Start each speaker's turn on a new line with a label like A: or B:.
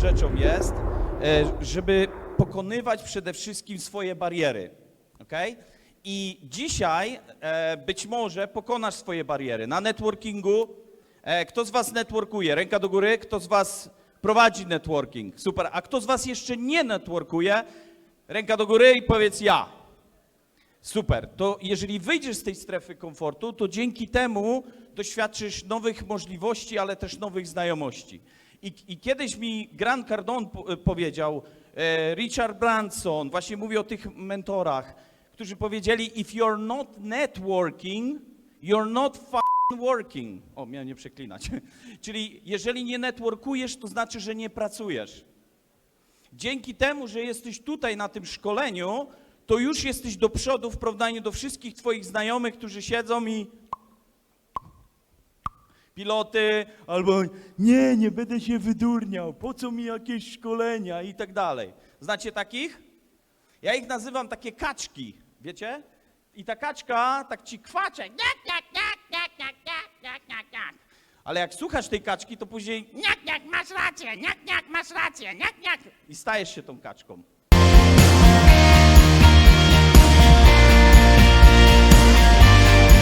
A: rzeczą jest, e, żeby pokonywać przede wszystkim swoje bariery. Okay? I dzisiaj e, być może pokonasz swoje bariery. Na networkingu, e, kto z Was networkuje? Ręka do góry. Kto z Was prowadzi networking? Super. A kto z Was jeszcze nie networkuje? Ręka do góry i powiedz ja. Super. To jeżeli wyjdziesz z tej strefy komfortu, to dzięki temu doświadczysz nowych możliwości, ale też nowych znajomości. I, i kiedyś mi Grant Cardone po, powiedział, e, Richard Branson, właśnie mówi o tych mentorach, którzy powiedzieli, if you're not networking, you're not fucking working. O, miałem nie przeklinać. Czyli jeżeli nie networkujesz, to znaczy, że nie pracujesz. Dzięki temu, że jesteś tutaj na tym szkoleniu, to już jesteś do przodu w porównaniu do wszystkich Twoich znajomych, którzy siedzą i piloty, albo nie, nie będę się wydurniał, po co mi jakieś szkolenia i tak dalej. Znacie takich? Ja ich nazywam takie kaczki, wiecie? I ta kaczka tak ci kwacze. Ale jak słuchasz tej kaczki, to później
B: niak, niak, masz rację, niak, niak, masz rację, niak, niak.
A: I stajesz się tą kaczką.